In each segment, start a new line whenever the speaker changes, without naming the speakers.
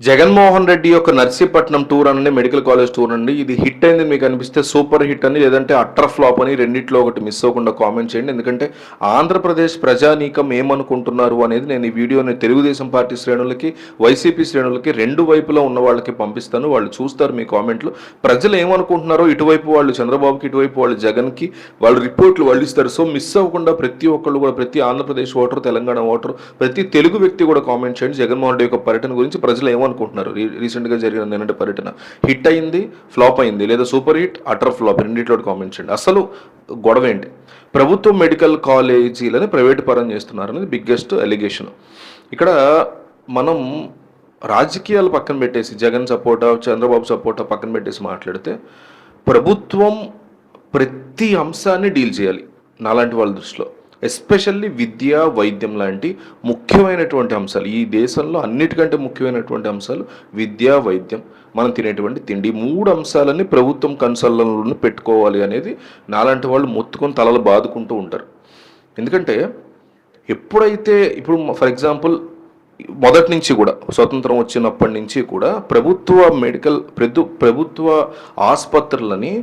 జగన్మోహన్ రెడ్డి యొక్క నర్సీపట్నం టూర్ అనండి medical college tour అండి ఇది హిట్ అయింది మీకు అనిపిస్తే సూపర్ హిట్ అని లేదంటే అట్టర్ ఫ్లాప్ అని రెండిట్లో ఒకటి మిస్ అవ్వకుండా కామెంట్ చేయండి. ఎందుకంటే ఆంధ్రప్రదేశ్ ప్రజానీకం ఏమనుకుంటున్నారు అనేది నేను ఈ వీడియోని తెలుగుదేశం పార్టీ శ్రేణులకి వైసీపీ శ్రేణులకి రెండు వైపులా ఉన్న వాళ్ళకి పంపిస్తాను. వాళ్ళు చూస్తారు మీ కామెంట్లు. ప్రజలు ఏమనుకుంటున్నారో ఇటువైపు వాళ్ళు చంద్రబాబుకి ఇటువైపు వాళ్ళు జగన్కి వాళ్ళు రిపోర్ట్లు వాళ్ళు ఇస్తారు సో మిస్ అవ్వకుండా ప్రతి ఒక్కళ్ళు కూడా ప్రతి ఆంధ్రప్రదేశ్ ఓటర్ తెలంగాణ ఓటర్ ప్రతి తెలుగు వ్యక్తి కూడా కామెంట్ చేయండి. జగన్మోహన్ రెడ్డి యొక్క పర్యటన గురించి ప్రజలు అనుకుంటున్నారు. రీసెంట్గా జరిగిన నిన్నటి పర్యటన. హిట్ అయింది ఫ్లాప్ అయింది. లేదా సూపర్ హిట్ అటర్ ఫ్లాప్ రెండిట్లో కామెంట్ చేయండి. అసలు గొడవ ఏంటి? ప్రభుత్వ మెడికల్ కాలేజీలని ప్రైవేట్ పరం చేస్తున్నారు అనేది బిగ్గెస్ట్ ఎలిగేషన్ ఇక్కడ మనం రాజకీయాలు పక్కన పెట్టేసి జగన్ సపోర్టా చంద్రబాబు సపోర్టా పక్కన పెట్టేసి మాట్లాడితే ప్రభుత్వం ప్రతి అంశాన్ని డీల్ చేయాలి నాలాంటి వాళ్ళ దృష్టిలో. ఎస్పెషల్లీ విద్య వైద్యం లాంటి ముఖ్యమైనటువంటి అంశాలు. ఈ దేశంలో అన్నిటికంటే ముఖ్యమైనటువంటి అంశాలు విద్య వైద్యం మనం తినేటువంటి తిండి. మూడు అంశాలని ప్రభుత్వం కన్సల్లలో పెట్టుకోవాలి అనేది నాలాంటి వాళ్ళు మొత్తుకొని తలలు బాదుకుంటూ ఉంటారు. ఎందుకంటే ఎప్పుడైతే ఇప్పుడు ఫర్ ఎగ్జాంపుల్ మొదటి నుంచి కూడా స్వతంత్రం వచ్చినప్పటి నుంచి కూడా ప్రభుత్వ మెడికల్ ప్రభు ప్రభుత్వ ఆసుపత్రులని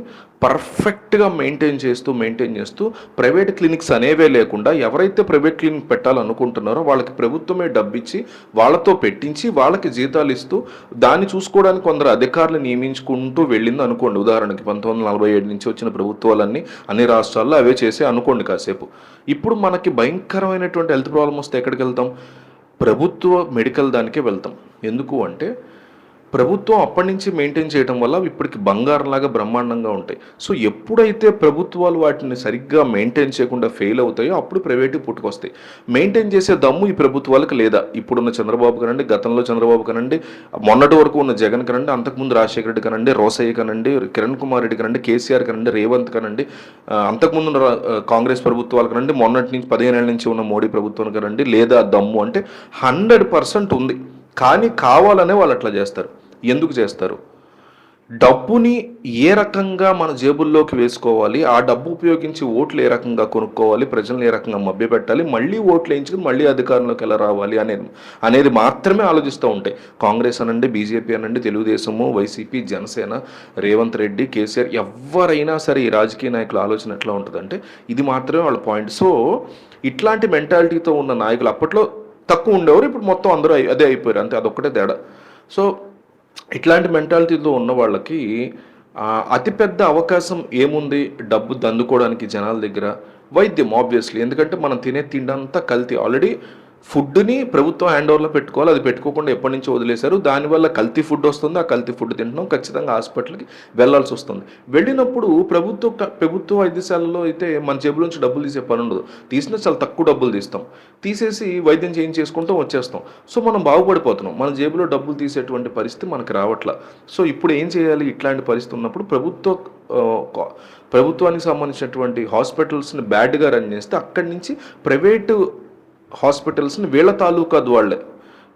పర్ఫెక్ట్గా మెయింటైన్ చేస్తూ మెయింటైన్ చేస్తూ ప్రైవేట్ క్లినిక్స్ అనేవే లేకుండా ఎవరైతే ప్రైవేట్ క్లినిక్ పెట్టాలనుకుంటున్నారో వాళ్ళకి ప్రభుత్వమే డబ్బిచ్చి వాళ్ళతో పెట్టించి వాళ్ళకి జీతాలు ఇస్తూ దాన్ని చూసుకోవడానికి కొందరు అధికారులు నియమించుకుంటూ వెళ్ళింది అనుకోండి. ఉదాహరణకి పంతొమ్మిది వందల నలభై ఏడు నుంచి వచ్చిన ప్రభుత్వాలన్నీ అన్ని రాష్ట్రాల్లో అవే చేసి అనుకోండి కాసేపు. ఇప్పుడు మనకి భయంకరమైనటువంటి హెల్త్ ప్రాబ్లం వస్తే ఎక్కడికి వెళ్తాం? ప్రభుత్వ మెడికల్ దానికే వెళ్తాం. ఎందుకు అంటే ప్రభుత్వం అప్పటి నుంచి మెయింటైన్ చేయడం వల్ల అవి ఇప్పటికి బంగారంలాగా బ్రహ్మాండంగా ఉంటాయి. సో ఎప్పుడైతే ప్రభుత్వాలు వాటిని సరిగ్గా మెయింటైన్ చేయకుండా ఫెయిల్ అవుతాయో అప్పుడు ప్రైవేట్ పుట్టుకొస్తాయి. మెయింటైన్ చేసే దమ్ము ఈ ప్రభుత్వాలకు లేదా? ఇప్పుడున్న చంద్రబాబు కనండి గతంలో చంద్రబాబు కనండి మొన్నటి వరకు ఉన్న జగన్ కనండి అంతకుముందు రాజశేఖర రెడ్డి కనండి రోసయ్య కనండి కిరణ్ కుమార్ రెడ్డి కనండి కేసీఆర్ కనండి రేవంత్ కనండి అంతకుముందు కాంగ్రెస్ ప్రభుత్వాలు కనండి మొన్నటి నుంచి పదిహేను ఏళ్ళ నుంచి ఉన్న మోడీ ప్రభుత్వం కనండి లేదా దమ్ము అంటే హండ్రెడ్ పర్సెంట్ ఉంది. కానీ కావాలనే వాళ్ళు అట్లా చేస్తారు. ఎందుకు చేస్తారు? డబ్బుని ఏ రకంగా మన జేబుల్లోకి వేసుకోవాలి? ఆ డబ్బు ఉపయోగించి ఓట్లు ఏ రకంగా కొనుక్కోవాలి? ప్రజల్ని ఏ రకంగా మభ్యపెట్టాలి? మళ్ళీ ఓట్లు వేయించుకుని మళ్ళీ అధికారంలోకి ఎలా రావాలి? అనేది అనేది మాత్రమే ఆలోచిస్తూ ఉంటాయి. కాంగ్రెస్ అనండి బీజేపీ అనండి తెలుగుదేశము వైసీపీ జనసేన రేవంత్ రెడ్డి కేసీఆర్ ఎవరైనా సరే ఈ రాజకీయ నాయకుల ఆలోచన ఎట్లా ఉంటుందంటే ఇది మాత్రమే వాళ్ళ పాయింట్. సో ఇట్లాంటి మెంటాలిటీతో ఉన్న నాయకులు అప్పట్లో తక్కువ ఉండేవారు. ఇప్పుడు మొత్తం అందరూ అదే అయిపోయారు. అంతే అదొక్కటే తేడా. సో ఇట్లాంటి మెంటాలిటీతో ఉన్న వాళ్ళకి అతిపెద్ద అవకాశం ఏముంది? డబ్బు దందుకోవడానికి జనాల దగ్గర వైద్యం ఆబ్వియస్లీ ఎందుకంటే మనం తినే తిండంతా కల్తీ. ఆల్రెడీ ఫుడ్ని ప్రభుత్వం హ్యాండ్ ఓవర్లో పెట్టుకోవాలి. అది పెట్టుకోకుండా ఎప్పటి నుంచి వదిలేశారు. దానివల్ల కల్తీ ఫుడ్ వస్తుంది. ఆ కల్తీ ఫుడ్ తింటున్నాం. ఖచ్చితంగా హాస్పిటల్కి వెళ్ళాల్సి వస్తుంది. వెళ్ళినప్పుడు ప్రభుత్వ ప్రభుత్వ వైద్యశాలలో అయితే మన జేబులో నుంచి డబ్బులు తీసే పని ఉండదు. తీసినా చాలా తక్కువ డబ్బులు తీస్తాం. తీసేసి వైద్యం చేయించేసుకుంటూ వచ్చేస్తాం. సో మనం బాగుపడిపోతున్నాం. మన జేబులో డబ్బులు తీసేటువంటి పరిస్థితి మనకి రావట్లా. సో ఇప్పుడు ఏం చేయాలి? ఇట్లాంటి పరిస్థితి ఉన్నప్పుడు ప్రభుత్వ ప్రభుత్వానికి సంబంధించినటువంటి హాస్పిటల్స్ని బ్యాడ్గా రన్ చేస్తే అక్కడి నుంచి ప్రైవేటు హాస్పిటల్స్ని వీళ్ళ తాలూకా వాళ్ళే.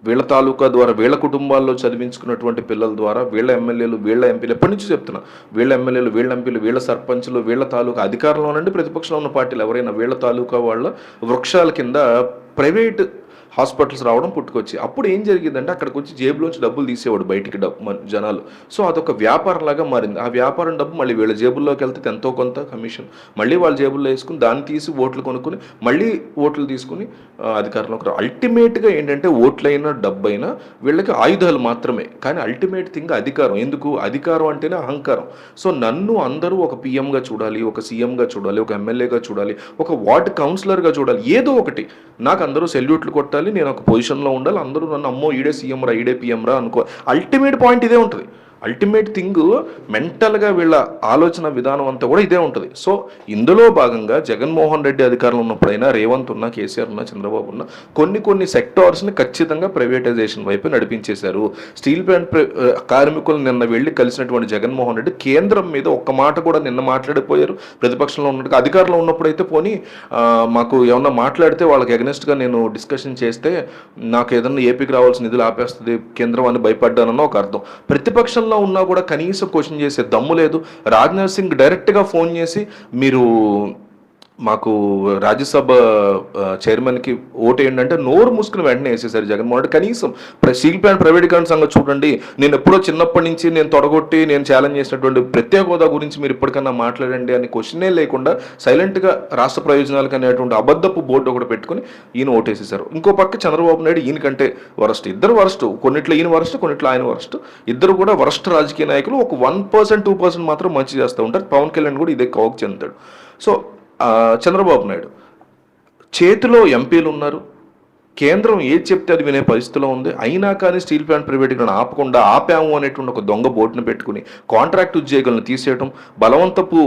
వీళ్ళ తాలూకా ద్వారా వీళ్ళ కుటుంబాల్లో చదివించుకున్నటువంటి పిల్లల ద్వారా వీళ్ళ ఎమ్మెల్యేలు వీళ్ళ ఎంపీలు ఎప్పటి నుంచి చెప్తున్నా వీళ్ళ ఎమ్మెల్యేలు వీళ్ళ ఎంపీలు వీళ్ళ సర్పంచులు వీళ్ళ తాలూకా అధికారంలో నుండి ప్రతిపక్షంలో ఉన్న పార్టీలు ఎవరైనా వీళ్ళ తాలూకా వాళ్ళ వృక్షాల కింద ప్రైవేట్ హాస్పిటల్స్ రావడం పుట్టుకొచ్చి అప్పుడు ఏం జరిగిందంటే అక్కడికి వచ్చి జేబులోంచి డబ్బులు తీసేవాడు బయటికి డబ్బు జనాలు. సో అదొక వ్యాపారం లాగా మారింది. ఆ వ్యాపారం డబ్బు మళ్ళీ వీళ్ళ జేబుల్లోకి వెళ్తే ఎంతో కొంత కమిషన్. మళ్ళీ వాళ్ళ జేబుల్లో వేసుకుని దాన్ని తీసి ఓట్లు కొనుక్కుని మళ్ళీ ఓట్లు తీసుకుని ఆ, అధికారంలోకి రా అల్టిమేట్గా ఏంటంటే ఓట్లైనా అయినా వీళ్ళకి ఆయుధాలు మాత్రమే. కానీ అల్టిమేట్ థింగ్ అధికారం. ఎందుకు? అధికారం అంటేనే అహంకారం. సో నన్ను అందరూ ఒక పిఎంగా చూడాలి ఒక సీఎంగా చూడాలి ఒక ఎమ్మెల్యేగా చూడాలి ఒక వార్డ్ కౌన్సిలర్గా చూడాలి. ఏదో ఒకటి. నాకు అందరూ సెల్యూట్లు కొట్టాలి నేను ఒక పొజిషన్లో ఉండాలి అందరూ నన్ను అమ్మో ఈడే సీఎం రా ఈడే పిఎం రా అనుకో. అల్టిమేట్ పాయింట్ ఇదే ఉంటుంది. అల్టిమేట్ థింగ్ మెంటల్గా వీళ్ళ ఆలోచన విధానం అంతా కూడా ఇదే ఉంటుంది. సో ఇందులో భాగంగా జగన్మోహన్ రెడ్డి అధికారంలో ఉన్నప్పుడైనా రేవంత్ ఉన్నా కేసీఆర్ ఉన్నా చంద్రబాబు ఉన్నా కొన్ని కొన్ని సెక్టార్స్ని ఖచ్చితంగా ప్రైవేటైజేషన్ వైపు నడిపించేశారు. స్టీల్ ప్లాంట్ కార్మికులు నిన్న వెళ్ళి కలిసినటువంటి జగన్మోహన్ రెడ్డి కేంద్రం మీద ఒక్క మాట కూడా నిన్న మాట్లాడిపోయారు. ప్రతిపక్షంలో ఉన్నట్టు అధికారంలో ఉన్నప్పుడైతే పోనీ మాకు ఏమన్నా మాట్లాడితే వాళ్ళకి అగెనిస్ట్గా నేను డిస్కషన్ చేస్తే నాకు ఏదన్నా ఏపీకి రావాల్సిన నిధులు ఆపేస్తుంది కేంద్రం అని భయపడ్డానన్న ఒక అర్థం. ప్రతిపక్షం పొజిషన్లో ఉన్నా కూడా కనీసం క్వశ్చన్ చేసే దమ్ము లేదు. రాజ్నాథ్ సింగ్ డైరెక్ట్గా ఫోన్ చేసి మీరు మాకు రాజ్యసభ చైర్మన్కి ఓటు ఏంటంటే నోరు మూసుకుని వెంటనే వేసేసారు జగన్మోహన్ రెడ్డి. కనీసం ప్ర- స్టీల్ ప్లాంట్ ప్రైవేటీకరణ సంగతి చూడండి నేను ఎప్పుడో చిన్నప్పటి నుంచి నేను తొడగొట్టి నేను ఛాలెంజ్ చేసినటువంటి ప్రత్యేక హోదా గురించి మీరు ఇప్పటికన్నా మాట్లాడండి అని క్వశ్చనే లేకుండా సైలెంట్గా రాష్ట్ర ప్రయోజనాలకు అనేటువంటి అబద్ధపు బోర్డు ఒకటి పెట్టుకుని ఈయన ఓటేసేశారు. ఇంకో పక్క చంద్రబాబు నాయుడు ఈయనకంటే వరస్ట్. ఇద్దరు వరస్ట్. కొన్నిట్లో ఈయన వరస్ట్ కొన్నిట్లో ఆయన వరస్ట్. ఇద్దరు కూడా వరస్ట్ రాజకీయ నాయకులు. ఒక వన్ పర్సెంట్ టూ పర్సెంట్ మాత్రం మంచి చేస్తూ ఉంటారు. పవన్ కళ్యాణ్ కూడా ఇదే కవక్ చెందుతాడు. సో చంద్రబాబు నాయుడు. చేతిలో ఎంపీలు ఉన్నారు. కేంద్రం ఏది చెప్తే అది వినే పరిస్థితిలో ఉంది. అయినా కానీ స్టీల్ ప్లాంట్ ప్రైవేటీకరణ ఆపకుండా ఆపాము అనేటువంటి ఒక దొంగ బోర్డును పెట్టుకుని కాంట్రాక్ట్ ఉద్యోగులను తీసేయడం బలవంతపు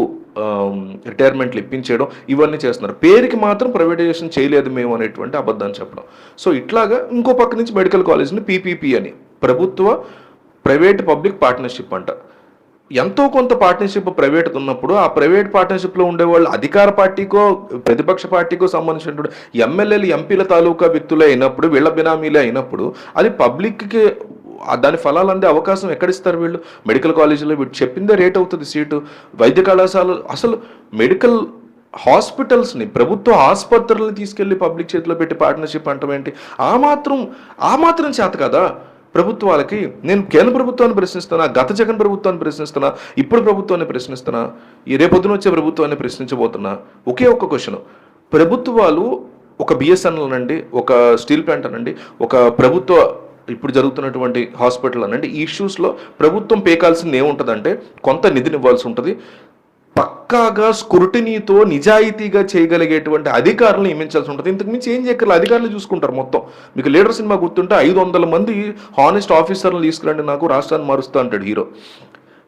రిటైర్మెంట్లు ఇప్పించేయడం ఇవన్నీ చేస్తున్నారు. పేరుకి మాత్రం ప్రైవేటైజేషన్ చేయలేదు మేము అనేటువంటి అబద్ధాన్ని చెప్పడం. సో ఇట్లాగా ఇంకో పక్క నుంచి మెడికల్ కాలేజ్ని పీపీపీ అని ప్రభుత్వ ప్రైవేట్ పబ్లిక్ పార్ట్నర్షిప్ అంట. ఎంతో కొంత పార్ట్నర్షిప్ ప్రైవేట్ ఉన్నప్పుడు ఆ ప్రైవేట్ పార్ట్నర్షిప్లో ఉండేవాళ్ళు అధికార పార్టీకో ప్రతిపక్ష పార్టీకో సంబంధించినటువంటి ఎమ్మెల్యేలు ఎంపీల తాలూకా వ్యక్తులే అయినప్పుడు వీళ్ళ బినామీలే అయినప్పుడు అది పబ్లిక్కి దాని ఫలాలు అందే అవకాశం ఎక్కడిస్తారు వీళ్ళు? మెడికల్ కాలేజీలో వీళ్ళు చెప్పిందే రేట్ అవుతుంది సీటు. వైద్య కళాశాల అసలు మెడికల్ హాస్పిటల్స్ని ప్రభుత్వ ఆసుపత్రులను తీసుకెళ్ళి పబ్లిక్ చేతిలో పెట్టి పార్ట్నర్షిప్ అంటాం ఏంటి? ఆ మాత్రం ఆ మాత్రం చేత కదా? ప్రభుత్వాలకి నేను కేంద్ర ప్రభుత్వాన్ని ప్రశ్నిస్తున్నా గత జగన్ ప్రభుత్వాన్ని ప్రశ్నిస్తున్నా ఇప్పుడు ప్రభుత్వాన్ని ప్రశ్నిస్తున్నా ఈ రేపొద్దున వచ్చే ప్రభుత్వాన్ని ప్రశ్నించబోతున్నా ఒకే ఒక్క క్వశ్చన్. ప్రభుత్వాలు ఒక బిఎస్ఎన్ఎల్ అనండి ఒక స్టీల్ ప్లాంట్ అనండి ఒక ప్రభుత్వ ఇప్పుడు జరుగుతున్నటువంటి హాస్పిటల్ అనండి ఈ ఇష్యూస్లో ప్రభుత్వం పేకాల్సింది ఏముంటుందంటే కొంత నిధిని ఇవ్వాల్సి ఉంటుంది. పక్కాగా స్క్రూటినీతో నిజాయితీగా చేయగలిగేటువంటి అధికారులను నియమించాల్సి ఉంటుంది. ఇంతకు మించి ఏం చేయగల అధికారులు చూసుకుంటారు మొత్తం. మీకు లీడర్ సినిమా గుర్తుంటే ఐదు వందల మంది హానెస్ట్ ఆఫీసర్లు తీసుకురండి నాకు రాష్ట్రాన్ని మారుస్తా అంటాడు హీరో.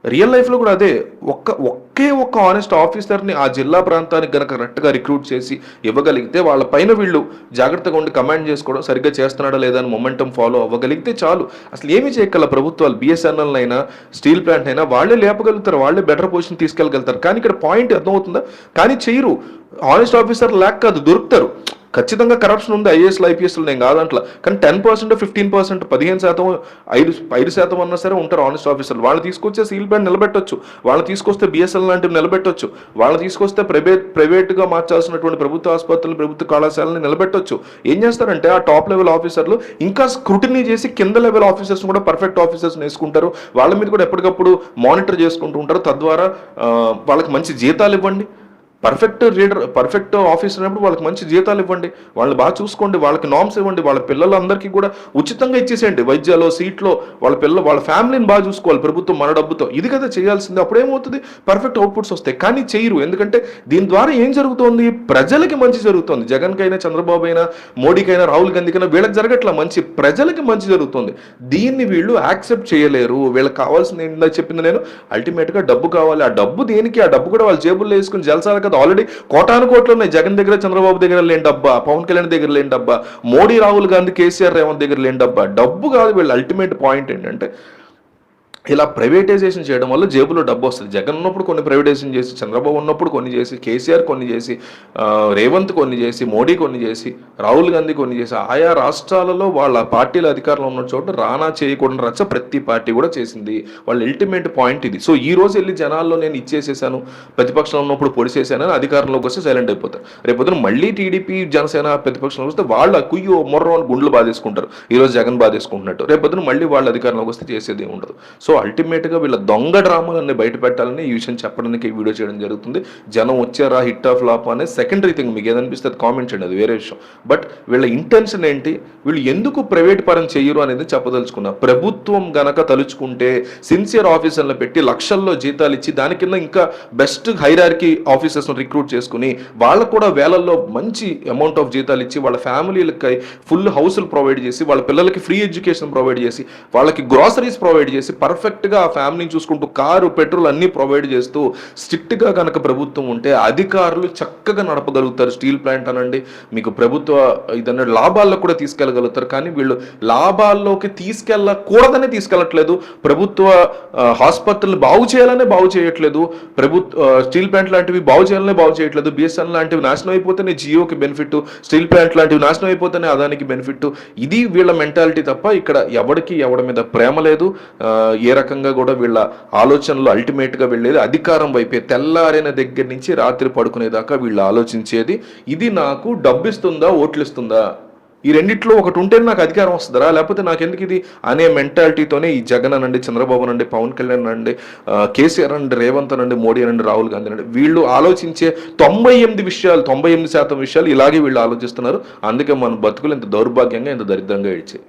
రియల్ లైఫ్లో కూడా అదే. ఒక్క ఒక్క ఒకే ఒక్క ఆనెస్ట్ ఆఫీసర్ని ఆ జిల్లా ప్రాంతానికి గనక కరెక్ట్గా రిక్రూట్ చేసి ఇవ్వగలిగితే వాళ్ళ పైన వీళ్ళు జాగ్రత్తగా ఉండి కమాండ్ చేసుకోవడం సరిగ్గా చేస్తున్నాడా లేదా అని మొమెంటం ఫాలో అవ్వగలిగితే చాలు. అసలు ఏమి చేయగల ప్రభుత్వాలు బిఎస్ఎన్ఎల్ అయినా స్టీల్ ప్లాంట్ అయినా వాళ్ళే లేపగలుగుతారు వాళ్ళే బెటర్ పొజిషన్ తీసుకెళ్ళగలుగుతారు. కానీ ఇక్కడ పాయింట్ అర్థమవుతుందా? కానీ చేయరు. ఆనెస్ట్ ఆఫీసర్ లేక కాదు దొరుకుతారు. ఖచ్చితంగా కరప్షన్ ఉంది ఐఏఎస్లు ఐపీఎస్లు నేను కాదంట్లా కానీ టెన్ పర్సెంట్ ఫిఫ్టీన్ పర్సెంట్ పదిహేను శాతం ఐదు ఐదు శాతం అన్నా సరే ఉంటారు ఆనెస్ట్ ఆఫీసర్లు వాళ్ళు తీసుకొచ్చే సీల్ బ్యాండ్ నిలబెట్టొచ్చు. వాళ్ళు తీసుకొస్తే బిఎస్ఎల్ లాంటివి నిలబెట్టొచ్చు. వాళ్ళు తీసుకొస్తే ప్రైవేట్ ప్రైవేట్గా మార్చాల్సినటువంటి ప్రభుత్వ ఆసుపత్రులు ప్రభుత్వ కళాశాలని నిలబెట్టొచ్చు. ఏం చేస్తారంటే ఆ టాప్ లెవెల్ ఆఫీసర్లు ఇంకా స్క్రూటినీ చేసి కింద లెవెల్ ఆఫీసర్స్ కూడా పర్ఫెక్ట్ ఆఫీసర్స్ వేసుకుంటారు. వాళ్ళ మీద కూడా ఎప్పటికప్పుడు మానిటర్ చేసుకుంటూ ఉంటారు. తద్వారా వాళ్ళకి మంచి జీతాలు ఇవ్వండి. పర్ఫెక్ట్ రీడర్ పర్ఫెక్ట్ ఆఫీసర్ అయినప్పుడు వాళ్ళకి మంచి జీతాలు ఇవ్వండి వాళ్ళని బాగా చూసుకోండి వాళ్ళకి నామ్స్ ఇవ్వండి వాళ్ళ పిల్లలందరికీ కూడా ఉచితంగా ఇచ్చేసేయండి. వైద్యాలో సీట్లో వాళ్ళ పిల్లలు వాళ్ళ ఫ్యామిలీని బాగా చూసుకోవాలి ప్రభుత్వం మన డబ్బుతో. ఇది కదా చేయాల్సింది. అప్పుడు ఏమవుతుంది? పర్ఫెక్ట్ అవుట్పుట్స్ వస్తాయి. కానీ చేయరు. ఎందుకంటే దీని ద్వారా ఏం జరుగుతోంది? ప్రజలకి మంచి జరుగుతుంది. జగన్కైనా చంద్రబాబు అయినా మోడీకైనా రాహుల్ గాంధీకైనా వీళ్ళకి జరగట్లా మంచి. ప్రజలకి మంచి జరుగుతుంది. దీన్ని వీళ్ళు యాక్సెప్ట్ చేయలేరు. వీళ్ళకి కావాల్సింది ఏంటో చెప్పింది నేను. అల్టిమేట్గా డబ్బు కావాలి. ఆ డబ్బు దేనికి? ఆ డబ్బు కూడా వాళ్ళ జేబుల్లో వేసుకుని జలసాలు కాదు. ఆల్రెడీ కోటాను కోట్లు ఉన్నాయి. జగన్ దగ్గర చంద్రబాబు దగ్గర లేని డబ్బా పవన్ కళ్యాణ్ దగ్గర లేని డబ్బా మోడీ రాహుల్ గాంధీ కేసీఆర్ రేవంత్ దగ్గర లేని డబ్బా. డబ్బు కాదు వీళ్ళ అల్టిమేట్ పాయింట్ ఏంటంటే ఇలా ప్రైవేటైజేషన్ చేయడం వల్ల జేబులో డబ్బు వస్తుంది. జగన్ ఉన్నప్పుడు కొన్ని ప్రైవేటైజేషన్ చేసి చంద్రబాబు ఉన్నప్పుడు కొన్ని చేసి కేసీఆర్ కొన్ని చేసి రేవంత్ కొన్ని చేసి మోడీ కొన్ని చేసి రాహుల్ గాంధీ కొన్ని చేసి ఆయా రాష్ట్రాలలో వాళ్ళ పార్టీల అధికారంలో ఉన్న చోట రానా చేయకూడని రచ్చ ప్రతి పార్టీ కూడా చేసింది. వాళ్ళ అల్టిమేట్ పాయింట్ ఇది. సో ఈ రోజు వెళ్ళి జనాల్లో నేను ఇచ్చేసేసాను ప్రతిపక్షంలో ఉన్నప్పుడు పొడిసేసాను అధికారంలోకి వస్తే సైలెంట్ అయిపోతారు. రేపొద్దున మళ్ళీ టీడీపీ జనసేన ప్రతిపక్షంలోకి వస్తే వాళ్ళ కుయ్యో మొర్రో అని గుండ్లు బాధేసుకుంటారు. ఈరోజు జగన్ బాధేసుకుంటున్నట్టు. రేపొద్దున మళ్ళీ వాళ్ళ అధికారంలోకి వస్తే చేసేది ఉండదు సో అల్టిమేట్గా వీళ్ళ దొంగ డ్రామాలన్నీ బయట పెట్టాలని ఈ విషయం చెప్పడానికి ఈ వీడియో చేయడం జరుగుతుంది. జనం వచ్చారా హిట్ ఆఫ్ లాప్ అనే సెకండరీ థింగ్ మీకు ఏదనిపిస్తే అది కామెంట్ చేయండి అది వేరే విషయం. బట్ వీళ్ళ ఇంటెన్షన్ ఏంటి? వీళ్ళు ఎందుకు ప్రైవేట్ పరం చేయరు అనేది చెప్పదలుచుకున్నా. ప్రభుత్వం గనక తలుచుకుంటే సిన్సియర్ ఆఫీసర్లు పెట్టి లక్షల్లో జీతాలు ఇచ్చి దాని కింద ఇంకా బెస్ట్ హైరార్కీ ఆఫీసర్స్ను రిక్రూట్ చేసుకుని వాళ్ళకు కూడా వేలల్లో మంచి అమౌంట్ ఆఫ్ జీతాలు ఇచ్చి వాళ్ళ ఫ్యామిలీలకి ఫుల్ హౌస్లు ప్రొవైడ్ చేసి వాళ్ళ పిల్లలకి ఫ్రీ ఎడ్యుకేషన్ ప్రొవైడ్ చేసి వాళ్ళకి గ్రాసరీస్ ప్రొవైడ్ చేసి పర్ఫెక్ట్ పర్ఫెక్ట్గా ఆ ఫ్యామిలీని చూసుకుంటూ కారు పెట్రోల్ అన్నీ ప్రొవైడ్ చేస్తూ స్ట్రిక్ట్గా కనుక ప్రభుత్వం ఉంటే అధికారులు చక్కగా నడపగలుగుతారు స్టీల్ ప్లాంట్ అనండి. మీకు ప్రభుత్వ ఇదన్న లాభాల్లో కూడా తీసుకెళ్ళగలుగుతారు. కానీ వీళ్ళు లాభాల్లోకి తీసుకెళ్ళకూడదనే తీసుకెళ్ళట్లేదు. ప్రభుత్వ హాస్పిటల్ బాగు చేయాలనే బాగు చేయట్లేదు. ప్రభుత్వ స్టీల్ ప్లాంట్ లాంటివి బాగు చేయాలనే బాగు చేయట్లేదు. బిఎస్ఎన్ లాంటివి నాశనం అయిపోతేనే జియోకి బెనిఫిట్ స్టీల్ ప్లాంట్ లాంటివి నాశనం అయిపోతేనే అదానికి బెనిఫిట్ ఇది వీళ్ళ మెంటాలిటీ తప్ప ఇక్కడ ఎవరికి ఎవడి మీద ప్రేమ లేదు. ఏ రకంగా కూడా వీళ్ళ ఆలోచనలు అల్టిమేట్గా వెళ్ళేది అధికారం వైపే తెల్లారిన దగ్గర నుంచి రాత్రి పడుకునేదాకా వీళ్ళు ఆలోచించేది. ఇది నాకు డబ్బిస్తుందా ఓట్లిస్తుందా? ఈ రెండిట్లో ఒకటి ఉంటే నాకు అధికారం వస్తుందా? లేకపోతే నాకు ఎందుకు ఇది? అనే మెంటాలిటీతోనే ఈ జగన్ అనండి చంద్రబాబు అనండి పవన్ కళ్యాణ్ అనండి కేసీఆర్ అనండి రేవంత్ అనండి మోడీ అనండి రాహుల్ గాంధీ అనండి వీళ్ళు ఆలోచించే తొంభై ఎనిమిది విషయాలు తొంభై ఎనిమిది శాతం విషయాలు ఇలాగే వీళ్ళు ఆలోచిస్తున్నారు. అందుకే మన బతుకులు ఇంత దౌర్భాగ్యంగా ఇంత దరిద్రంగా ఇచ్చాయి